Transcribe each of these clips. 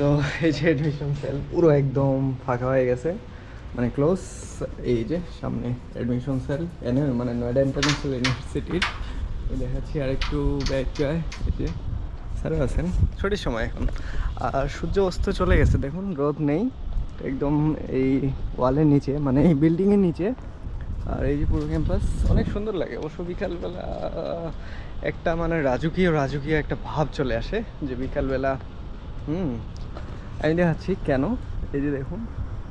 তো এই যে অ্যাডমিশন সেল পুরো একদম ফাঁকা হয়ে গেছে। মানে ক্লোজ এই যে সামনে অ্যাডমিশন সেল এনে মানে নয়ডা ইন্টারন্যাশনাল ইউনিভার্সিটির দেখাচ্ছি আর একটু ব্যাক যায়, এই যে স্যারও আছেন, ছুটির সময় এখন। আর সূর্য অস্ত চলে গেছে, দেখুন রোদ নেই, একদম এই ওয়ালের নিচে মানে এই বিল্ডিংয়ের নিচে। আর এই যে পুরো ক্যাম্পাস অনেক সুন্দর লাগে। অবশ্য বিকালবেলা একটা মানে রাজকীয় রাজকীয় একটা ভাব চলে আসে, যে বিকালবেলা হুম। আমি দেখাচ্ছি কেন? এই যে দেখুন,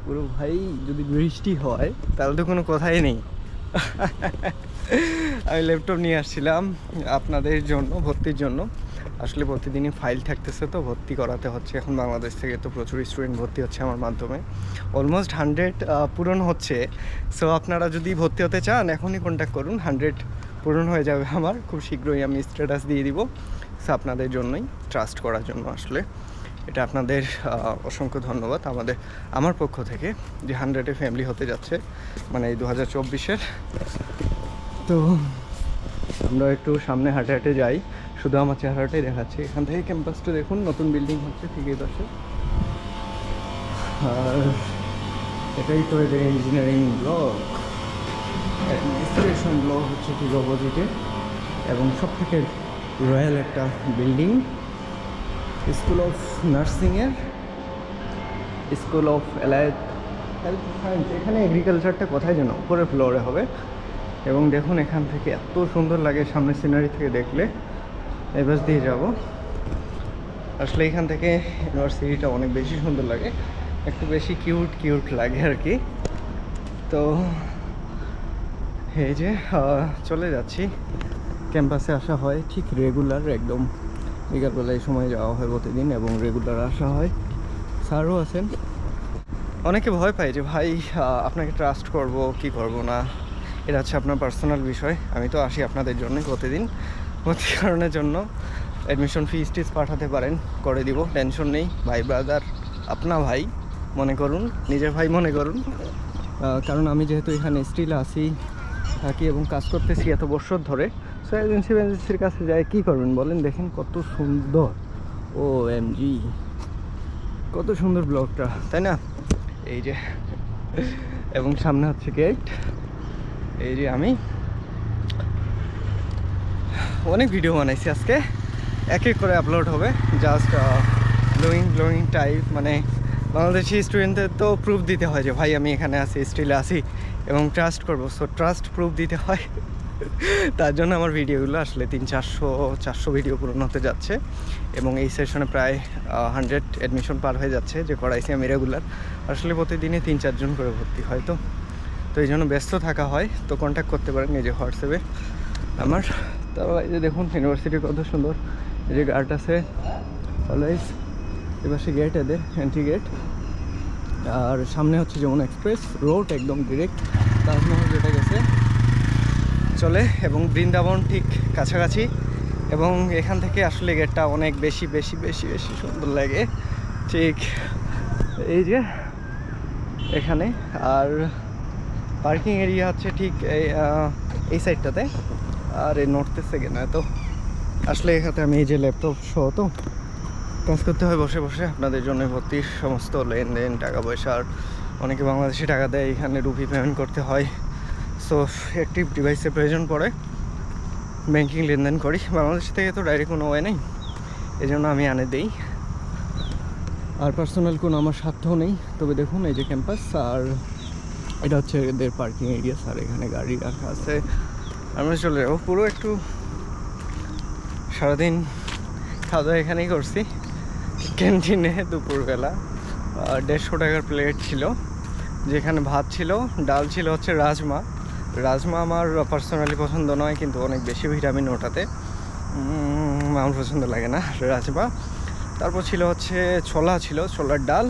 পুরো ভাই যদি বৃষ্টি হয়, তাহলে তো কোনো কথাই নেই। আমি ল্যাপটপ নিয়ে আসছিলাম আপনাদের জন্য, ভর্তির জন্য। আসলে প্রতিদিনই ফাইল থাকতেছে তো, ভর্তি করাতে হচ্ছে। এখন বাংলাদেশ থেকে তো প্রচুর স্টুডেন্ট ভর্তি হচ্ছে আমার মাধ্যমে। অলমোস্ট হান্ড্রেড পূরণ হচ্ছে। সো আপনারা যদি ভর্তি হতে চান, এখনই কন্ট্যাক্ট করুন। হান্ড্রেড পূরণ হয়ে যাবে আমার। খুব শীঘ্রই আমি স্ট্যাটাস দিয়ে দিব। সো আপনাদের জন্যই ট্রাস্ট করার জন্য আসলে। এটা আপনাদের অসংখ্য ধন্যবাদ। আমাদের, আমার পক্ষ থেকে যে হান্ড্রেডে ফ্যামিলি হতে যাচ্ছে মানে এই দু হাজার চব্বিশের। তো আমরা একটু সামনে হাঁটে হাঁটে যাই। শুধু আমার চেহারাটাই দেখাচ্ছি। এখান থেকে ক্যাম্পাসটা দেখুন, নতুন বিল্ডিং হচ্ছে ঠিক এই পাশে। আর এটাই তো এদের ইঞ্জিনিয়ারিং ব্লক অ্যাডমিনিস্ট্রেশন ব্লক হচ্ছে ঠিক অপোজিটে এবং সব থেকে রয়্যাল একটা building school of নার্সিংয়ের school of allied health science এখানে এগ্রিকালচারটা কোথায় যেন উপরের ফ্লোরে হবে। এবং দেখুন এখান থেকে এত সুন্দর লাগে সামনের সিনারি থেকে দেখলে। এবার দিয়ে যাব। আসলে এখান থেকে ইউনিভার্সিটিটা অনেক বেশি সুন্দর লাগে। একটু বেশি কিউট কিউট লাগে আর কি। তো এই যে চলে যাচ্ছি। ক্যাম্পাসে আসা হয় ঠিক রেগুলার একদম। বিকালবেলা এই সময় যাওয়া হয় প্রতিদিন এবং রেগুলার আসা হয়। স্যারও আছেন। অনেকে ভয় পায় যে, ভাই আপনাকে ট্রাস্ট করব, কি করব না? এটা হচ্ছে আপনার পার্সোনাল বিষয়। আমি তো আসি আপনাদের জন্য প্রতিদিন। প্রতি কারণের জন্য অ্যাডমিশন ফিস টিস পাঠাতে পারেন, করে দিব টেনশন নেই। ভাই ব্রাদার আপনা ভাই, মনে করুন, নিজের ভাই মনে করুন। কারণ আমি যেহেতু এখানে স্টিল আছি, থাকি এবং কাজ করতেছি এত বছর ধরে সো এজেন্সি এজেন্সির কাছে যায় কী করবেন বলেন? দেখেন কত সুন্দর। ও এম জি কত সুন্দর ব্লগটা, তাই না? এই যে, এবং সামনে হচ্ছে গেট এই যে আমি, অনেক ভিডিও বানাইছি আজকে। এক এক করে আপলোড হবে। জাস্ট গ্লোয়িং গ্লোয়িং টাইপ মানে বাংলাদেশি স্টুডেন্টদের তো প্রুফ দিতে হয় যে, ভাই, আমি এখানে আছি স্টিলে আছি এবং ট্রাস্ট করব। সো ট্রাস্ট প্রুফ দিতে হয়। তার জন্য আমার ভিডিওগুলো আসলে তিন চারশো চারশো ভিডিও পূরণ হতে যাচ্ছে এবং এই সেশনে প্রায় হান্ড্রেড অ্যাডমিশন পার হয়ে যাচ্ছে যে করাইছি আমি রেগুলার আসলে প্রতিদিনে তিন চারজন করে ভর্তি হয় তো। তো এই জন্য ব্যস্ত থাকা হয়। তো কন্ট্যাক্ট করতে পারেন নিজে হোয়াটসঅ্যাপে আমার। তারপর এই যে দেখুন ইউনিভার্সিটি কত সুন্দর। এই যে গার্ড আছে অলওয়েজ এপাশে গেট এদের এন্ট্রি গেট আর সামনে হচ্ছে যেমন এক্সপ্রেস রোড একদম ডিরেক্ট তাজমহল যেটা গেছে চলে এবং বৃন্দাবন ঠিক কাছাকাছি এবং এখান থেকে আসলে গেটটা অনেক বেশি বেশি বেশি বেশি সুন্দর লাগে। ঠিক এই যে এখানে আর পার্কিং এরিয়া হচ্ছে ঠিক এই এই সাইডটাতে। আর এই নর্থ সেকেন্ড তো আসলে এখানে আমি এই যে ল্যাপটপ সহ তো কাজ করতে হয় বসে বসে। আপনাদের জন্য ভর্তির সমস্ত লেনদেন, টাকা পয়সার অনেকে বাংলাদেশে টাকা দেয়, এখানে রুপি পেমেন্ট করতে হয়। সো একটি ডিভাইসের প্রয়োজন পড়ে। ব্যাংকিং লেনদেন করি। বাংলাদেশ থেকে তো ডাইরেক্ট কোনো ওয়ে নেই। এই জন্য আমি আনে দিই। আর পার্সোনাল কোনো আমার স্বার্থ নেই। তবে দেখুন, এই যে ক্যাম্পাস আর এটা হচ্ছে এদের পার্কিং এরিয়া আর এখানে গাড়ি রাখা আছে। আমরা চলে যাব। পুরো একটু সারাদিন খাওয়া দাওয়া এখানেই করছি। ক্যান্টিনে দুপুরবেলা। দেড়শো টাকার প্লেট ছিল। যেখানে ভাত ছিল, ডাল ছিল হচ্ছে রাজমা। রাজমা আমার পার্সোনালি পছন্দ নয়, কিন্তু অনেক বেশি ভিটামিন ওটাতে। আমার পছন্দ লাগে না রাজমা। তারপর ছিল হচ্ছে ছোলা ছিল, ছোলার ডাল,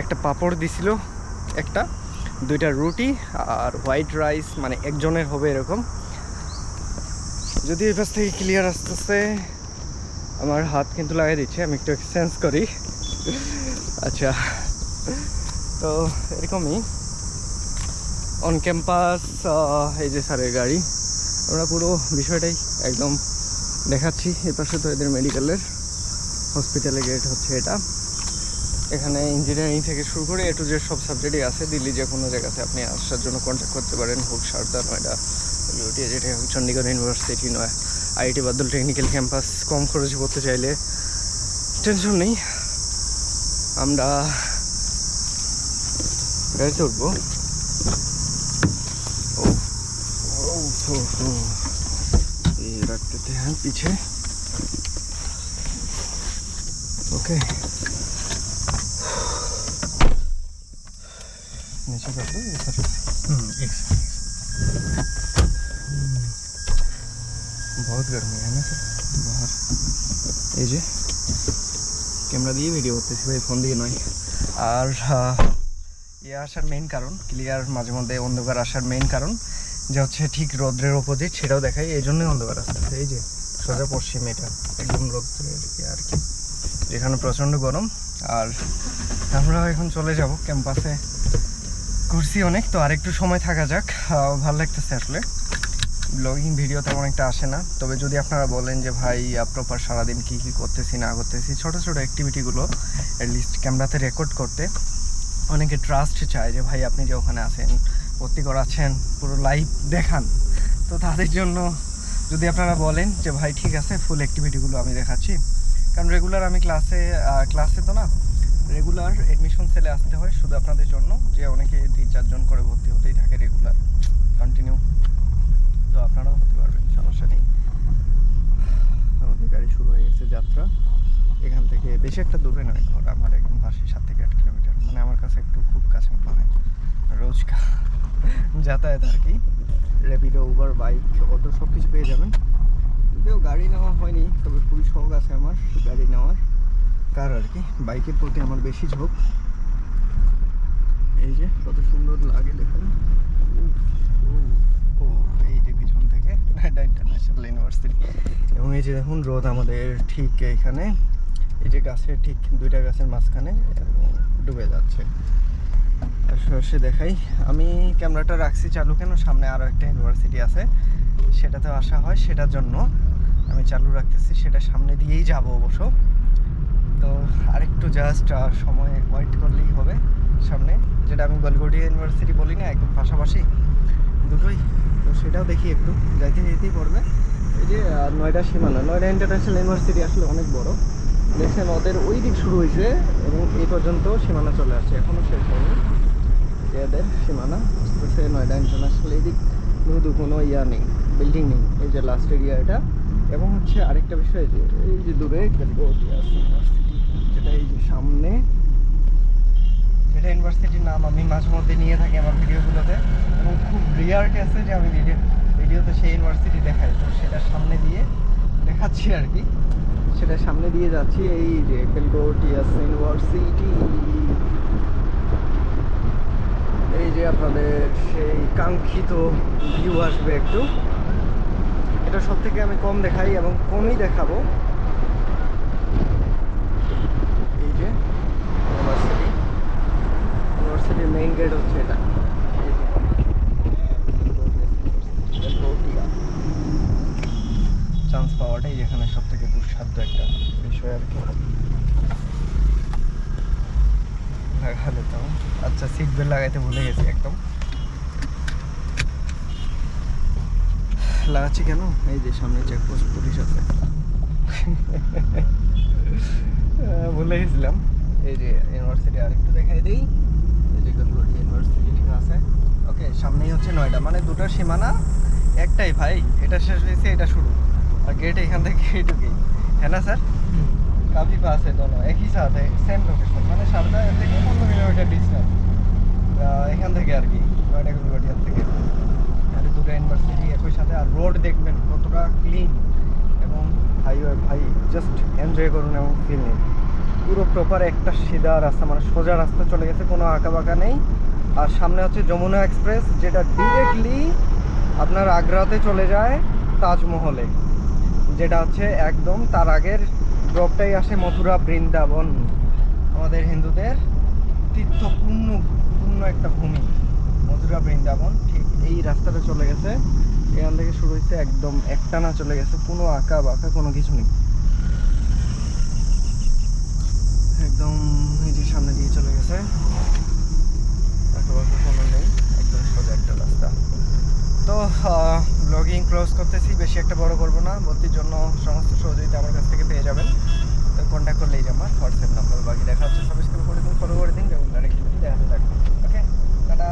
একটা পাঁপড় দিছিল, একটা, দুইটা রুটি আর হোয়াইট রাইস মানে একজনের হবে এরকম। যদি এই পাশ থেকে ক্লিয়ার আসতেছে, আমার হাত কিন্তু লাগিয়ে দিচ্ছে, আমি একটু এক্সচেঞ্জ করি। আচ্ছা তো এরকমই। অন ক্যাম্পাস এই যে স্যারের গাড়ি, আমরা পুরো বিষয়টাই একদম দেখাচ্ছি। এ পাশে তো এদের মেডিকেলের হসপিটালে গেট হচ্ছে এটা। এখানে ইঞ্জিনিয়ারিং থেকে শুরু করে এ টু সব সাবজেক্টই আছে। দিল্লি যে কোনো জায়গাতে আপনি আসার জন্য কন্ট্যাক্ট করতে পারেন। হোক সারদা নয়ডা ইউটি যেটা হোক চণ্ডীগড় ইউনিভার্সিটি নয় আইআইটি বাদল টেকনিক্যাল ক্যাম্পাস কম খরচে পড়তে চাইলে টেনশন নেই। আমরা গাড়িতে উঠবো ও ও हो हो ये रख देते हैं पीछे ओके नीचे कर दो ये सर बहुत गर्मी है ना सर बाहर এই যে ক্যামেরা দিয়ে ভিডিও করতেছি ভাই ফোন দিয়ে নয় আর আহ, ইয়ে আসার মেইন কারণ ক্লিয়ার মাঝে মধ্যে অন্ধকার আসার মেইন কারণ যে হচ্ছে ঠিক রৌদ্রের অপোজিট সেটাও দেখাই এই জন্যই অন্ধকার আসতেছে এই যে সোজা পশ্চিম, এটা একদম রৌদ্রের আর কি। যেখানে প্রচণ্ড গরম, আর আমরা এখন চলে যাব ক্যাম্পাসে ঘুরছি অনেক, তো আর একটু সময় থাকা যাক। ভালো লাগতেছে আসলে। ব্লগিং ভিডিও তেমন একটা আসে না। তবে যদি আপনারা বলেন যে, ভাই প্রপার সারাদিন কী কী করতেছি, না করতেছি? ছোটো ছোটো অ্যাক্টিভিটিগুলো অ্যাটলিস্ট ক্যামেরাতে রেকর্ড করতে অনেকে ট্রাস্ট চায় যে, ভাই, আপনি যে ওখানে আছেন ভর্তি করাচ্ছেন, পুরো লাইভ দেখান। তো তাদের জন্য যদি আপনারা বলেন যে, ভাই, ঠিক আছে ফুল অ্যাক্টিভিটিগুলো আমি দেখাচ্ছি। কারণ রেগুলার আমি ক্লাসে ক্লাসে তো না রেগুলার অ্যাডমিশন সেলে আসতে হয় শুধু আপনাদের জন্য, যে অনেকে তিন চারজন করে ভর্তি হতেই থাকে রেগুলার কন্টিনিউ তো আপনারাও হতে পারবেন, সমস্যা নেই। আমাদের গাড়ি শুরু হয়ে গেছে যাত্রা। এখান থেকে বেশি একটা দূরে নয়, ঘর আমার একদম পাশে সাত থেকে আট কিলোমিটার। মানে আমার কাছে একটু খুব কাছে যাতায়াত আর কি। র্যাপিডো উবার বাইক অটো সব কিছু পেয়ে যাবেন। যদিও গাড়ি নেওয়া হয়নি, তবে খুবই শখ আছে আমার গাড়ি নেওয়ার। কার আর কি? বাইকের প্রতি আমার বেশি ঝোঁক। এই যে, কত সুন্দর লাগে দেখুন। ও, এই যে পিছন থেকে ইন্টারন্যাশনাল ইউনিভার্সিটি এবং এই যে দেখুন, রোদ আমাদের ঠিক এখানে এই যে গাছের ঠিক দুইটা গাছের মাঝখানে ডুবে যাচ্ছে। সরাসরি দেখাই। আমি ক্যামেরাটা রাখছি চালু কেন? সামনে আরও একটা ইউনিভার্সিটি আছে। সেটাতে আসা হয়, সেটার জন্য আমি চালু রাখতেছি। সেটা সামনে দিয়েই যাব অবশ্য। তো আরেকটু জাস্ট সময় ওয়েট করলেই হবে সামনে। যেটা আমি গলগড়িয়া ইউনিভার্সিটি বলি না, একদম পাশাপাশি দুটোই। তো সেটাও দেখি একটু। যাইতে যেতেই পড়বে। এই যে নয়ডা সীমানা। নয়ডা ইন্টারন্যাশনাল ইউনিভার্সিটি আসলে অনেক বড়। দেখছেন ওদের ওই দিক শুরু হয়েছে এবং এই পর্যন্ত সীমানা চলে আসছে। এখনও শেষ হয়নি। যে এদের সীমানা আসতেছে নয়ডা ইন্টারন্যাশনাল এই দিক যেহেতু কোনো ইয়া নেই বিল্ডিং নেই, এই যে লাস্ট এরিয়া এটা। এবং হচ্ছে আরেকটা বিষয় যে, এই যে দূরে ক্যালগোটিয়া ইউনিভার্সিটি যেটা এই যে সামনে, যেটা ইউনিভার্সিটির নাম আমি মাঝে মধ্যে নিয়ে থাকি আমার ভিডিওগুলোতে। এবং খুব রিয়ার কেসে যে আমি ভিডিও ভিডিওতে সেই ইউনিভার্সিটি দেখাই। তো সেটার সামনে দিয়ে দেখাচ্ছি আর কি। সেটার সামনে দিয়ে যাচ্ছি, এই যে কেলগোটিয়াস ইউনিভার্সিটি। এই যে আপনাদের সেই কাঙ্ক্ষিত ভিউ আসবে একটু। এটা সব থেকে আমি কম দেখাই এবং কমই দেখাবো। এই যে ইউনিভার্সিটি ইউনিভার্সিটির মেইন গেট হচ্ছে এটা। চান্স পাওয়াটাই যেখানে সব থেকে দুঃসাধ্য একটা বিষয় আর কি। হ্যাঁ, হ্যাঁ, লাগালে তো আচ্ছা সিট বেল্ট লাগাইতে ভুলে গেছি একদম। লাগাচ্ছি কেন? এই যে সামনে চেকপোস্ট পুলিশ আছে। ভুলে গেছিলাম। এই যে ইউনিভার্সিটি আরেকটু দেখাই দিই। এই যে গলগুড়ি ইউনিভার্সিটি লেখা আছে। ওকে সামনেই হচ্ছে নয়ডা মানে দুটার সীমানা একটাই ভাই। এটা শেষ হয়েছে, এটা শুরু। আর গেট এখান থেকে এটুকুই হ্যাঁ না, স্যার? काफ़ी पास है दोनों एक ही साथ है सेम लोकेशन মানে সারদা থেকে পনেরো কিলোমিটার ডিস্টেন্স এখান থেকে আর কি নয়ডা গুলগটিয়ার থেকে আর দুটো ইউনিভার্সিটি একই সাথে আর রোড দেখবেন কতটা ক্লিন এবং হাইওয়ে ভাই জাস্ট এনজয় করুন এবং ফিল নিন পুরো প্রপার একটা সিধা রাস্তা মানে সোজা রাস্তা চলে গেছে কোনো আঁকা বাঁকা নেই আর সামনে হচ্ছে যমুনা এক্সপ্রেস যেটা ডিরেক্টলি আপনার আগ্রাতে চলে যায় তাজমহলে যেটা হচ্ছে একদম তার আগের ড্রপটাই আসে মথুরা বৃন্দাবন, আমাদের হিন্দুদের তীর্থপূর্ণ, পূর্ণ একটা ভূমি, মথুরা বৃন্দাবন। ঠিক এই রাস্তাটা চলে গেছে। এখান থেকে শুরু হয়েছে একদম একটানা চলে গেছে, কোনো আঁকা বাঁকা কোনো কিছু নেই। একদম এই যে সামনে আছে ক্লোজ করতেছি, বেশি একটা বড় করব না, ভর্তির জন্য সমস্ত সহযোগিতা আমার কাছ থেকে পেয়ে যাবেন। তো কন্ট্যাক্ট করলেই আমার হোয়াটসঅ্যাপ নাম্বার বাকি দেখা হচ্ছে সাবস্ক্রাইব করে দিন ফলো করে দিন রেগুলার অ্যাক্টিভিটি দেখাতে থাকবে ওকে, টাটা।